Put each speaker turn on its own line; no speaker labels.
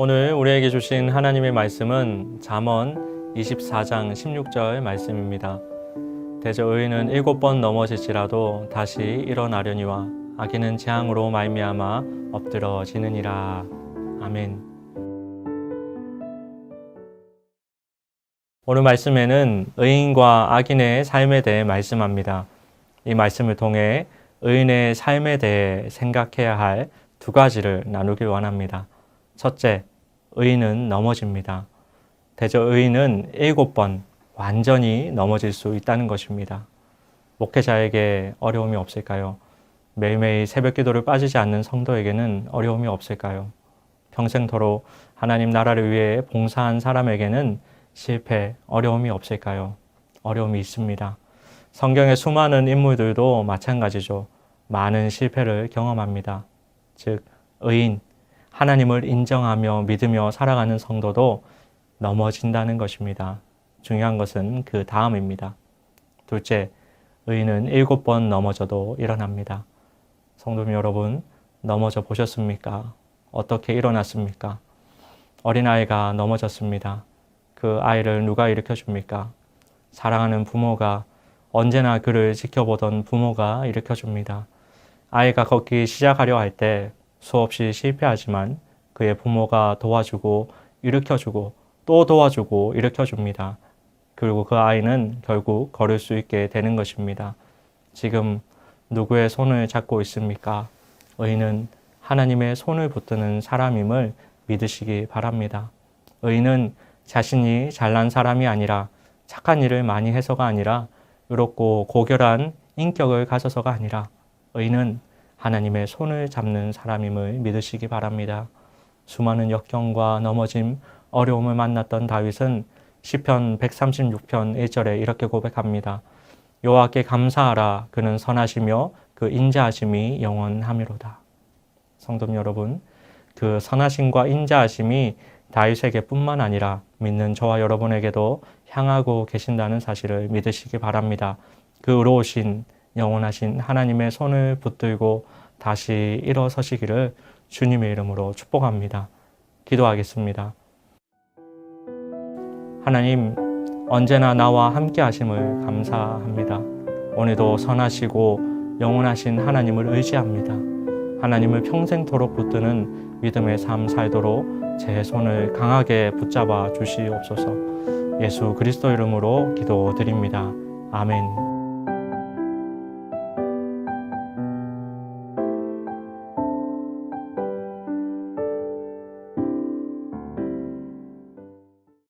오늘 우리에게 주신 하나님의 말씀은 잠언 24장 16절 말씀입니다. 대저 의인은 일곱 번 넘어질지라도 다시 일어나려니와 악인은 재앙으로 말미암아 엎드러지느니라. 아멘. 오늘 말씀에는 의인과 악인의 삶에 대해 말씀합니다. 이 말씀을 통해 의인의 삶에 대해 생각해야 할 두 가지를 나누길 원합니다. 첫째, 의인은 넘어집니다. 대저 의인은 일곱 번 완전히 넘어질 수 있다는 것입니다. 목회자에게 어려움이 없을까요? 매일매일 새벽 기도를 빠지지 않는 성도에게는 어려움이 없을까요? 평생토록 하나님 나라를 위해 봉사한 사람에게는 실패, 어려움이 없을까요? 어려움이 있습니다. 성경의 수많은 인물들도 마찬가지죠. 많은 실패를 경험합니다. 즉, 의인, 하나님을 인정하며 믿으며 살아가는 성도도 넘어진다는 것입니다. 중요한 것은 그 다음입니다. 둘째, 의인은 일곱 번 넘어져도 일어납니다. 성도님 여러분, 넘어져 보셨습니까? 어떻게 일어났습니까? 어린아이가 넘어졌습니다. 그 아이를 누가 일으켜 줍니까? 사랑하는 부모가 언제나 그를 지켜보던 부모가 일으켜 줍니다. 아이가 걷기 시작하려 할 때 수없이 실패하지만 그의 부모가 도와주고 일으켜주고 또 도와주고 일으켜줍니다. 그리고 그 아이는 결국 걸을 수 있게 되는 것입니다. 지금 누구의 손을 잡고 있습니까? 의인은 하나님의 손을 붙드는 사람임을 믿으시기 바랍니다. 의인은 자신이 잘난 사람이 아니라 착한 일을 많이 해서가 아니라 의롭고 고결한 인격을 가져서가 아니라 의인은 하나님의 손을 잡는 사람임을 믿으시기 바랍니다. 수많은 역경과 넘어짐, 어려움을 만났던 다윗은 시편 136편 1절에 이렇게 고백합니다. 여호와께 감사하라 그는 선하시며 그 인자하심이 영원하미로다. 성도 여러분, 그 선하심과 인자하심이 다윗에게뿐만 아니라 믿는 저와 여러분에게도 향하고 계신다는 사실을 믿으시기 바랍니다. 그 의로우신 영원하신 하나님의 손을 붙들고 다시 일어서시기를 주님의 이름으로 축복합니다. 기도하겠습니다. 하나님, 언제나 나와 함께 하심을 감사합니다. 오늘도 선하시고 영원하신 하나님을 의지합니다. 하나님을 평생토록 붙드는 믿음의 삶 살도록 제 손을 강하게 붙잡아 주시옵소서. 예수 그리스도 이름으로 기도드립니다. 아멘.